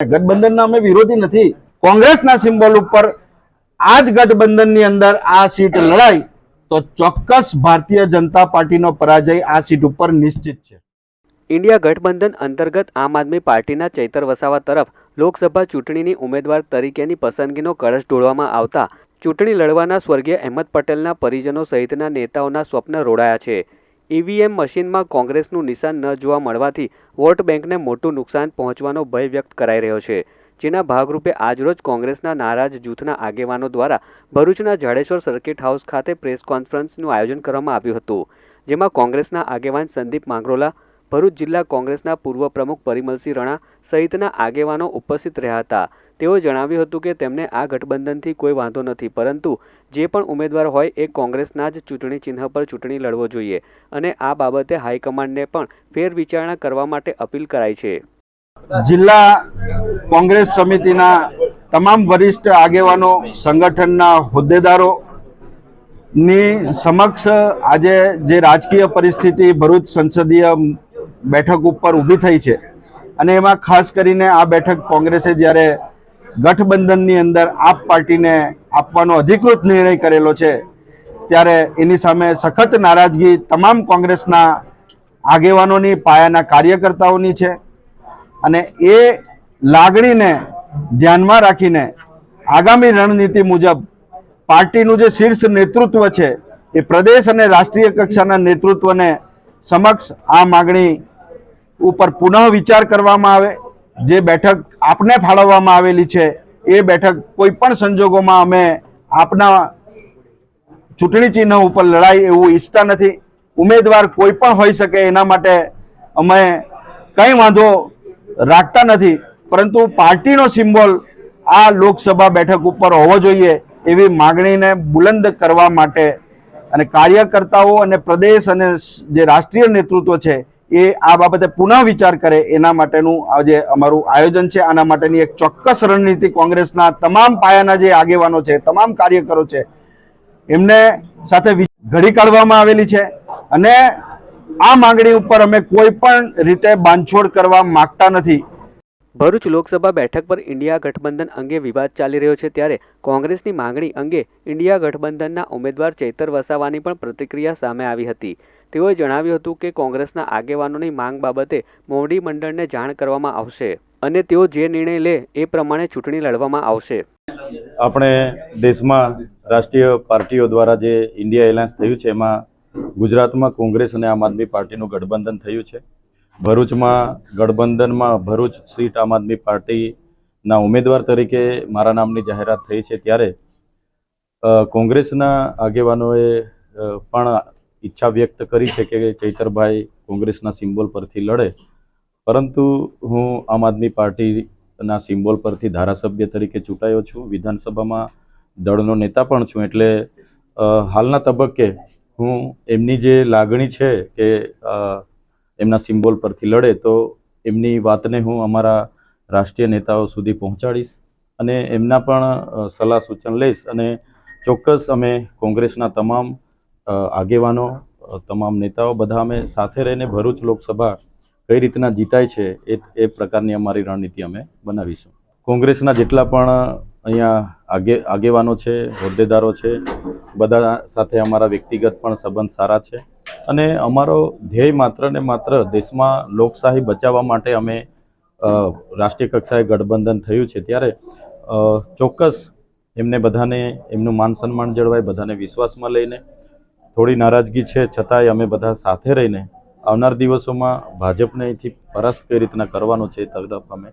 ગઠબંધનના અમે વિરોધી નથી. કોંગ્રેસના સિમ્બોલ ઉપર આ જ ગઠબંધનની અંદર આ સીટ લડાય તો ચોક્કસ ભારતીય જનતા પાર્ટીનો પરાજય આ સીટ ઉપર નિશ્ચિત છે. ઇન્ડિયા ગઠબંધન અંતર્ગત આમ આદમી પાર્ટીના ચૈતર વસાવા તરફ લોકસભા ચૂંટણીની ઉમેદવાર તરીકેની પસંદગીનો કળશ ઢોળવામાં આવતા ચૂંટણી લડવાના સ્વર્ગીય અહેમદ પટેલના પરિજનો સહિતના નેતાઓના સ્વપ્ન રોડાયા છે. ઈવીએમ મશીનમાં કોંગ્રેસનું નિશાન ન જોવા મળવાથી વોટ બેંકને મોટું નુકસાન પહોંચવાનો ભય વ્યક્ત કરાઈ રહ્યો છે. જેના ભાગરૂપે આજરોજ કોંગ્રેસના નારાજ જૂથના આગેવાનો દ્વારા ભરૂચના જાડેશ્વર સર્કિટ હાઉસ ખાતે પ્રેસ કોન્ફરન્સનું આયોજન કરવામાં આવ્યું હતું. જેમાં કોંગ્રેસના આગેવાન સંદીપ માંગરોલા ભરૂચ જિલ્લા કોંગ્રેસના પૂર્વ પ્રમુખ પરિમલસિંહ રણા સહિતના આગેવાનો ઉપસ્થિત રહ્યા હતા. તેઓએ જણાવ્યું હતું કે તેમને આ ગઠબંધનથી કોઈ વાંધો નથી, પરંતુ જે પણ ઉમેદવાર હોય એ કોંગ્રેસના જ ચૂંટણી ચિહ્ન પર ચૂંટણી લડવો જોઈએ અને આ બાબતે હાઈકમાન્ડને પણ ફેરવિચારણા કરવા માટે અપીલ કરાઈ છે. જિલ્લા કોંગ્રેસ સમિતિના તમામ વરિષ્ઠ આગેવાનો, સંગઠનના હોદ્દેદારો ની સમક્ષ આજે જે રાજકીય પરિસ્થિતિ ભરૂચ સંસદીય બેઠક ઉપર ઊભી થઈ છે. અને એમાં ખાસ કરીને આ બેઠક કોંગ્રેસે જ્યારે ગઠબંધનની અંદર આપ પાર્ટીને આપવાનો અધિકૃત નિર્ણય કરેલો છે, ત્યારે એની સામે સખત નારાજગી તમામ કોંગ્રેસના આગેવાનોની, પાયાના કાર્યકર્તાઓની છે. અને એ લાગણીને ધ્યાનમાં રાખીને આગામી રણનીતિ મુજબ પાર્ટીનું જે શીર્ષ નેતૃત્વ છે, એ પ્રદેશ અને રાષ્ટ્રીય કક્ષાના નેતૃત્વને સમક્ષ આ માગણી ઉપર પુનઃ વિચાર કરવામાં આવે. જે બેઠક આપને ફાળવવામાં આવેલી છે, એ બેઠક કોઈ પણ સંજોગોમાં અમે આપના ચૂંટણી ચિહ્ન ઉપર લડાઈ એવું ઈચ્છતા નથી. ઉમેદવાર કોઈ પણ હોઈ શકે એના માટે અમે કંઈ વાંધો રાખતા નથી. પરંતુ પાર્ટીનો સિમ્બોલ આ લોકસભા બેઠક ઉપર હોવો જોઈએ એવી માગણીને બુલંદ કરવા માટે અને કાર્યકર્તાઓ અને પ્રદેશ અને જે રાષ્ટ્રીય નેતૃત્વ છે, એ આ બાબતે પુનઃ વિચાર કરે એના માટેનું આજે અમારું આયોજન છે. આના માટેની એક ચોક્કસ રણનીતિ કોંગ્રેસના તમામ પાયાના જે આગેવાનો છે, તમામ કાર્યકરો છે, એમને સાથે ઘડી કાઢવામાં આવેલી છે અને આ માંગણી ઉપર અમે કોઈ પણ રીતે બાંધછોડ કરવા માંગતા નથી. ભરૂચ લોકસભા બેઠક પર ઇન્ડિયા ગઠબંધન અંગે વિવાદ ચાલી રહ્યો છે ત્યારે કોંગ્રેસની માંગણી અંગે ઇન્ડિયા ગઠબંધનના ઉમેદવાર ચૈતર વસાવાની પણ પ્રતિક્રિયા સામે આવી હતી. તેઓએ જણાવ્યું હતું કે કોંગ્રેસના આગેવાનોની માંગ બાબતે મોવડી મંડળને જાણ કરવામાં આવશે અને તેઓ જે નિર્ણય લે એ પ્રમાણે ચૂંટણી લડવામાં આવશે. આપણે દેશમાં રાષ્ટ્રીય પાર્ટીઓ દ્વારા જે ઇન્ડિયા એલાયન્સ થયું છે, એમાં ગુજરાતમાં કોંગ્રેસ અને આમ આદમી પાર્ટીનું ગઠબંધન થયું છે. ભરૂચમાં, ગઠબંધનમાં ભરૂચ સીટ આમ આદમી પાર્ટીના ઉમેદવાર તરીકે મારા નામની જાહેરાત થઈ છે ત્યારે કોંગ્રેસના આગેવાનોએ પણ ઈચ્છા વ્યક્ત કરી છે કે ચૈતરભાઈ કોંગ્રેસના સિમ્બોલ પરથી લડે. પરંતુ હું આમ આદમી પાર્ટીના સિમ્બોલ પરથી ધારાસભ્ય તરીકે ચૂંટાયો છું. વિધાનસભામાં દળનો નેતા પણ છું. એટલે હાલના તબક્કે હું એમની જે લાગણી છે કે એમના સિમ્બોલ પરથી લડે, તો એમની વાતને હું અમારા રાષ્ટ્રીય નેતાઓ સુધી પહોંચાડીશ અને એમના પણ સલાહ સૂચન લઈશ અને ચોક્કસ અમે કોંગ્રેસના તમામ આગેવાનો તમામ નેતાઓ બધા અમે સાથે રહીને ભરૂચ લોકસભા કઈ રીતના જીતાય છે એ એ પ્રકારની અમારી રણનીતિ અમે બનાવીશું. કોંગ્રેસના જેટલા પણ અહીંયા આગે, આગેવાનો છે, હોદ્દેદારો છે, બધા સાથે અમારા વ્યક્તિગત પણ સંબંધ સારા છે. અને અમારો ધ્યેય માત્ર ને માત્ર દેશમાં લોકશાહી બચાવવા માટે અમે રાષ્ટ્રીય કક્ષાએ ગઠબંધન થયું છે. ત્યારે ચોક્કસ એમને બધાને એમનું માન સન્માન જળવાય, બધાને વિશ્વાસમાં લઈને. થોડી નારાજગી છે, છતાંય અમે બધા સાથે રહીને આવનાર દિવસોમાં ભાજપને અહીંથી પરાસ્ત કઈ રીતના કરવાનો છે તરફ અમે